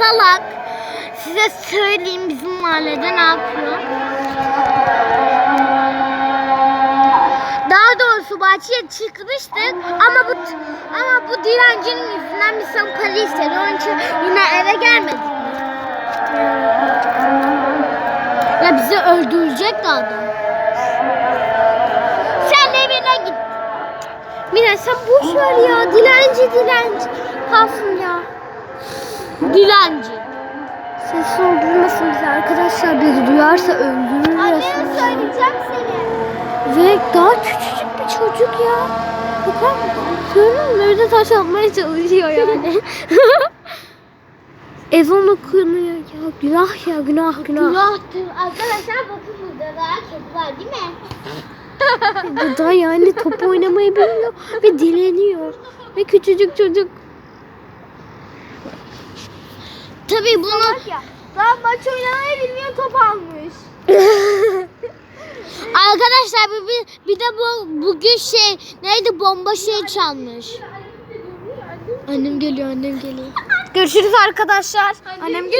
bak. Size söyleyeyim bizim mahallede ne yapıyor. Daha doğrusu bahçeye çıkmıştık ama bu ama bu dilencinin yüzünden biz sana para. Onun için yine eve gelmedik. Ya bizi öldürecekti adam. Sen evine git. Mira sen boş ver ya. Dilenci dilenci. Kalsın ya. Dilenci. Ses öldürmesin bizi arkadaşlar. Biri duyarsa öldürür Anneme söyleyeceğim seni. Ve daha küçücük bir çocuk ya. Bakar mısın? Söylüyorum evde taş atmaya çalışıyor yani. Ezan okunuyor ya. Günah ya günah günah. Günahtır. Arkadaşlar bakın burada daha kedi var değil mi? Bu da yani top oynamayı bilmiyor ve dileniyor. Ve küçücük çocuk. Tabii bunu ya. Daha maç oynamayı bilmiyor top almış. arkadaşlar bir, bir, bir de bu bugün şey neydi bomba şey çalmış. Annem geliyor annem geliyor. Görüşürüz arkadaşlar. Annem geliyor.